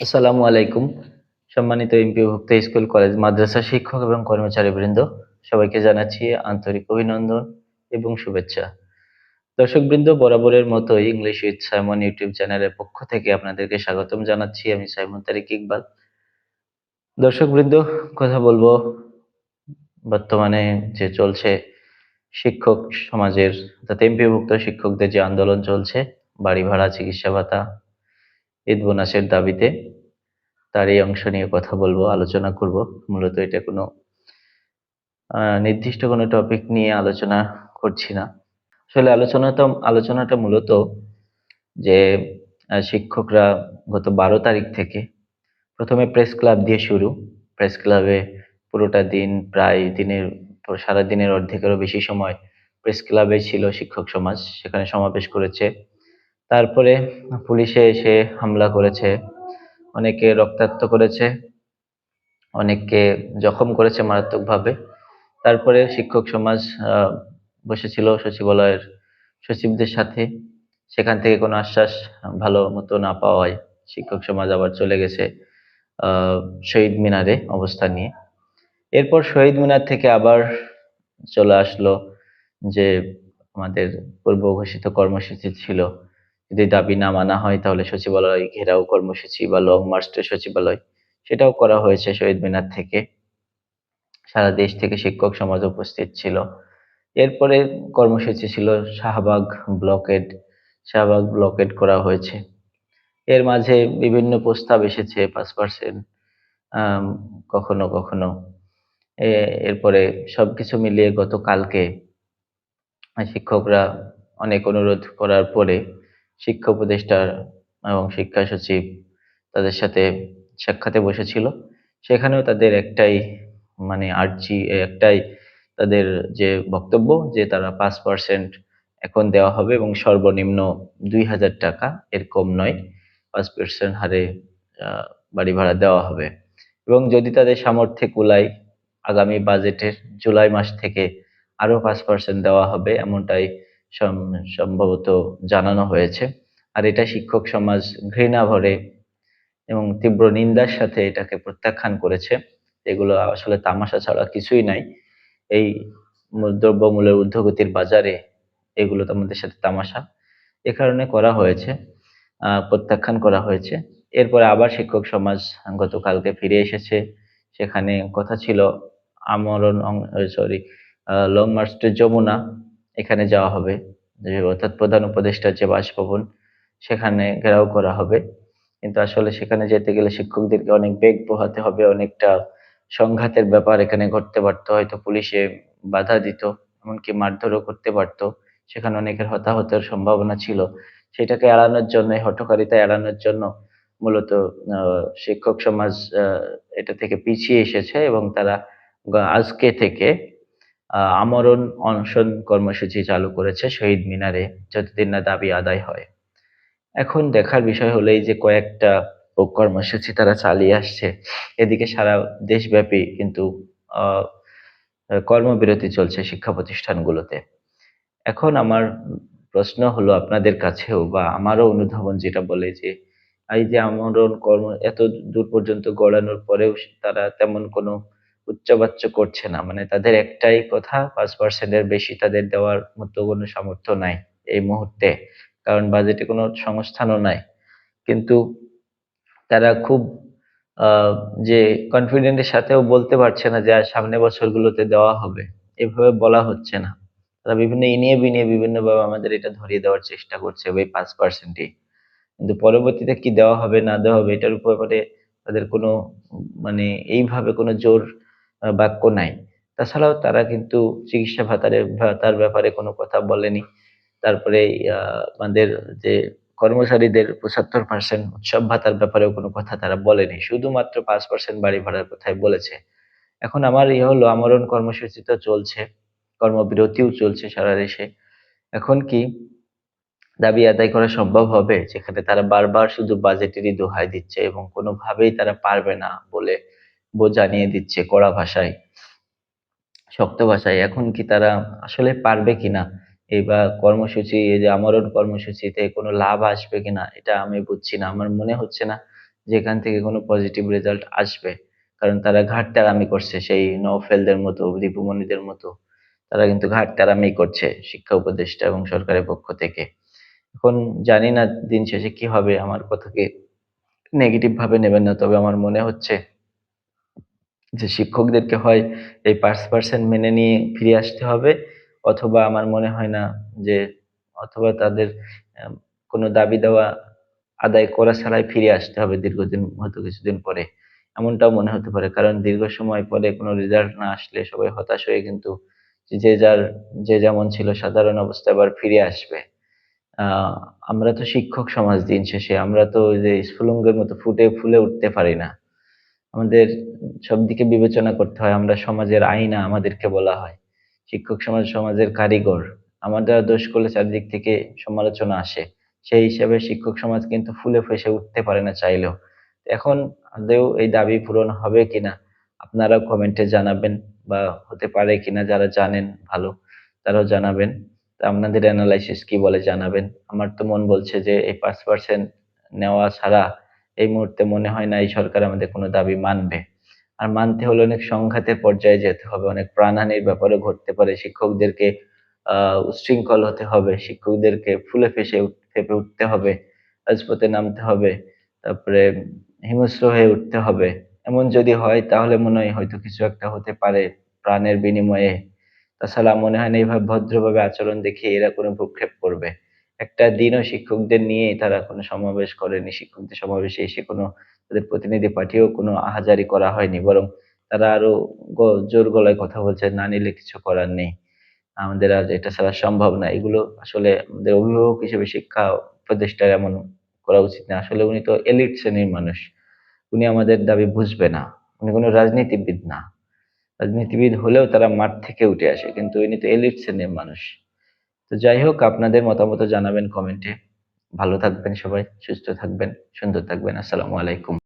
আসসালামু আলাইকুম। সম্মানিত এমপিভুক্ত স্কুল, কলেজ, মাদ্রাসা শিক্ষক এবং কর্মচারীবৃন্দ, সবাইকে জানাচ্ছি আন্তরিক অভিনন্দন এবং শুভেচ্ছা। দর্শকবৃন্দ, বরাবরের মতো ইংলিশ উইথ সাইমন ইউটিউব চ্যানেলের পক্ষ থেকে আপনাদেরকে স্বাগতম জানাচ্ছি। আমি সাইমন তারিক ইকবাল। দর্শকবৃন্দ, কথা বলব বর্তমানে যে চলছে শিক্ষক সমাজের, অর্থাৎ এমপিভুক্ত শিক্ষকদের যে আন্দোলন চলছে, বাড়ি ভাড়া, চিকিৎসা ভাতা ঈদ বোনাসের দাবিতে তার এই অংশ নিয়ে কথা বলব, আলোচনা করব। মূলত এটা কোনো নির্দিষ্ট কোনো টপিক নিয়ে আলোচনা করছি না। আসলে আলোচনাটা আলোচনাটা মূলত যে শিক্ষকরা গত বারো তারিখ থেকে প্রথমে প্রেস ক্লাব দিয়ে শুরু। প্রেস ক্লাবে পুরোটা দিন প্রায় দিনের সারা দিনের অর্ধেকেরও বেশি সময় প্রেস ক্লাবে ছিল শিক্ষক সমাজ। সেখানে সমাবেশ করেছে তারপরে পুলিশে এসে হামলা করেছে, অনেকে রক্তাক্ত করেছে, অনেককে জখম করেছে মারাত্মকভাবে। তারপরে শিক্ষক সমাজ বসেছিল সচিবালয়ের সচিবদের সাথে। সেখান থেকে কোনো আশ্বাস ভালো মতো না পাওয়ায় শিক্ষক সমাজ আবার চলে গেছে শহীদ মিনারে অবস্থান নিয়ে। এরপর শহীদ মিনার থেকে আবার চলে আসলো যে আমাদের পূর্ব ঘোষিত কর্মসূচি ছিল যদি দাবি না মানা হয়, তাহলে সচিবালয় ঘেরাও কর্মসূচি বা লং মার্চ সচিবালয়, সেটাও করা হয়েছে শহীদ মিনার থেকে। সারা দেশ থেকে শিক্ষক সমাজ উপস্থিত ছিল। এরপরে কর্মসূচি ছিল শাহবাগ ব্লকেড শাহবাগ ব্লকেড করা হয়েছে। এর মাঝে বিভিন্ন প্রস্তাব এসেছে, পাঁচ পার্সেন্ট কখনো কখনো। এরপরে সবকিছু মিলিয়ে গতকালকে শিক্ষকরা অনেক অনুরোধ করার পরে শিক্ষা উপদেষ্টা এবং শিক্ষা সচিব তাদের সাথে সাক্ষাতে বসেছিল। সেখানেও তাদের একটাই মানে আর্জি, একটাই তাদের যে বক্তব্য যে তারা পাঁচ পার্সেন্ট এখন দেওয়া হবে এবং সর্বনিম্ন দুই হাজার টাকা, এর কম নয়, পাঁচ পার্সেন্ট হারে বাড়ি ভাড়া দেওয়া হবে। এবং যদি তাদের সামর্থ্যে কুলায়, আগামী বাজেটের জুলাই মাস থেকে আরও পাঁচ পার্সেন্ট দেওয়া হবে, এমনটাই সম্ভবত জানানো হয়েছে। আর এটা শিক্ষক সমাজ ঘৃণা ভরে এবং তীব্র নিন্দার সাথে এটাকে প্রত্যাখ্যান করেছে। এগুলো আসলে তামাশা ছাড়া কিছুই নাই। এই মূল- দ্রব্যমূল্যের ঊর্ধ্বগতির বাজারে এগুলো তো আমাদের সাথে তামাশা এ কারণে করা হয়েছে প্রত্যাখ্যান করা হয়েছে। এরপরে আবার শিক্ষক সমাজ গতকালকে ফিরে এসেছে। সেখানে কথা ছিল আমরণ sorry long march to Jamuna. এখানে যাওয়া হবে। অর্থাৎ প্রধান উপদেষ্টার যে বাসভবন, সেখানে ঘেরাও করা হবে। কিন্তু আসলে সেখানে যেতে গেলে শিক্ষকদেরকে অনেক বেগ পোহাতে হবে, অনেকটা সংঘাতের ব্যাপার এখানে ঘটতে পারতো। হয়তো পুলিশে বাধা দিত, এমনকি মারধরও করতে পারতো। সেখানে অনেকের হতাহতের সম্ভাবনা ছিল। সেটাকে এড়ানোর জন্য এই হঠকারিতা এড়ানোর জন্য মূলত শিক্ষক সমাজ এটা থেকে পিছিয়ে এসেছে এবং তারা আজকে থেকে আমরণ অনশন কর্মসূচি চালু করেছে শহীদ মিনারে, যতদিন না দাবি আদায় হয়। এখন দেখার বিষয় হলো এই যে কয়েকটা কর্মসূচি তারা চালিয়ে আসছে, এদিকে সারা দেশব্যাপী কিন্তু কর্মবিরতি চলছে শিক্ষা প্রতিষ্ঠানগুলোতে। এখন আমার প্রশ্ন হলো আপনাদের কাছেও বা আমারও অনুধাবন যেটা বলে যে, এই যে আমরণ কর্ম এত দূর পর্যন্ত গড়ানোর পরেও তারা তেমন কোনো উচ্চবাচ্য করছে না। মানে তাদের একটাই কথা, পাঁচ পার্সেন্টের বেশি তাদের দেওয়ার মতো কোনো সামর্থ্য নাই এই মুহূর্তে। কারণ বাজেটে কোনো সংস্থানও নাই। কিন্তু তারা খুব যে কনফিডেন্টের সাথেও বলতে পারছে না যে সামনে বছরগুলোতে দেওয়া হবে। এভাবে বলা হচ্ছে না। তারা বিভিন্ন ইনিয়ে বিনিয়ে বিভিন্নভাবে আমাদের এটা ধরিয়ে দেওয়ার চেষ্টা করছে ওই পাঁচ পার্সেন্টই কিন্তু পরবর্তীতে কি দেওয়া হবে, না দেওয়া হবে, এটার উপরে তাদের কোনো মানে এইভাবে কোনো জোর বাক্য নাই। তাছাড়াও তারা কিন্তু চিকিৎসা ভাতার ভাতার ব্যাপারে কোনো কথা বলেনি। তারপরে আমাদের যে কর্মচারীদের পঁচাত্তর পার্সেন্ট উৎসব ভাতার ব্যাপারেও কোনো কথা তারা বলেনি। শুধুমাত্র পাঁচ পার্সেন্ট বাড়ি ভাড়ার কথাই বলেছে। এখন আমার ইয়ে হলো আমরণ কর্মসূচি তো চলছে, কর্মবিরতিও চলছে সারা দেশে। এখন কি দাবি আদায় করা সম্ভব হবে? যেখানে তারা বারবার শুধু বাজেটেরই দোহাই দিচ্ছে এবং কোনোভাবেই তারা পারবে না বলে জানিয়ে দিচ্ছে কড়া ভাষায়, শক্ত ভাষায়। এখন কি তারা আসলে পারবে কিনা? এই বা কর্মসূচি, এই যে আমরণ কর্মসূচিতে কোনো লাভ আসবে কিনা, এটা আমি বুঝছি না। আমার মনে হচ্ছে না যে এখান থেকে কোনো পজিটিভ রেজাল্ট আসবে। কারণ তারা ঘাটতারামি করছে সেই নওফেলদের মতো, দীপুমণিদের মতো। তারা কিন্তু ঘাটতারামি করছে শিক্ষা উপদেষ্টা এবং সরকারের পক্ষ থেকে। এখন জানি না দিন শেষে কি হবে, আমার কথাকে নেগেটিভ ভাবে নেবেন না, তবে আমার মনে হচ্ছে যে শিক্ষকদেরকে হয় এই পাঁচ পার্সেন্ট মেনে নিয়ে ফিরে আসতে হবে, অথবা আমার মনে হয় না যে অথবা তাদের কোনো দাবি দেওয়া আদায় করা ছাড়াই ফিরে আসতে হবে দীর্ঘদিন হয়তো কিছুদিন পরে। এমনটাও মনে হতে পারে, কারণ দীর্ঘ সময় পরে কোনো রেজাল্ট না আসলে সবাই হতাশ হয়ে কিন্তু যে যার, যে যেমন ছিল সাধারণ অবস্থা আবার ফিরে আসবে। আমরা তো শিক্ষক সমাজ দিন শেষে, আমরা তো যে স্ফুলঙ্গের মতো ফুটে ফুলে উঠতে পারি না। আমাদের সব দিকে বিবেচনা করতে হয়, আমরা সমাজের আইনা আমাদেরকে বলা হয়। শিক্ষক সমাজ সমাজের কারিগর আমাদের দোষ করলে চারদিক থেকে সমালোচনা আসে। সেই হিসাবে শিক্ষক সমাজ কিন্তু ফুলে ফেসে উঠতে পারে না চাইলেও। এখন আদৌ এই দাবি পূরণ হবে কিনা আপনারা কমেন্টে জানাবেন বা হতে পারে কিনা যারা জানেন ভালো, তারাও জানাবেন। আপনাদের অ্যানালাইসিস কি বলে জানাবেন? আমার তো মন বলছে যে এই পাঁচ পার্সেন্ট নেওয়া ছাড়া এই মুহূর্তে মনে হয় না এই সরকার আমাদের কোনো দাবি মানবে। আর মানতে হলে অনেক সংঘাতের পর্যায়ে যেতে হবে, অনেক প্রাণহানির ব্যাপারে ঘটতে পারে। শিক্ষকদেরকে, আহ, উচ্ছৃঙ্খল হতে হবে, শিক্ষকদেরকে ফুলে ফেসে ফেপে উঠতে হবে, রাজপথে নামতে হবে, তারপরে হিংস্র হয়ে উঠতে হবে। এমন যদি হয়, তাহলে মনে হয় হয়তো কিছু একটা হতে পারে প্রাণের বিনিময়ে। তাছাড়া মনে হয় না এইভাবে ভদ্রভাবে আচরণ দেখিয়ে এরা কোনো ভ্রুক্ষেপ করবে। একটা দিনও শিক্ষকদের নিয়ে তারা কোনো সমাবেশ করেনি, শিক্ষকদের সমাবেশে এসে কোনো তাদের প্রতিনিধি পাঠিয়েও কোনো আহাজারি করা হয়নি, বরং তারা আরও জোর গলায় কথা বলছে না নিলে কিছু করার নেই। আমাদের আর এটা ছাড়া সম্ভব না। এগুলো আসলে আমাদের অভিভাবক হিসেবে শিক্ষা উপদেষ্টার এমন করা উচিত না। আসলে উনি তো এলিট শ্রেণির মানুষ। উনি আমাদের দাবি বুঝবে না। উনি কোনো রাজনীতিবিদ না। রাজনীতিবিদ হলেও তারা মাঠ থেকে উঠে আসে, কিন্তু ইনি তো এলিট শ্রেণির মানুষ। তো যাই হোক, আপনাদের মতামত জানাবেন কমেন্টে। ভালো থাকবেন সবাই, সুস্থ থাকবেন, সুন্দর থাকবেন। আসসালামু আলাইকুম।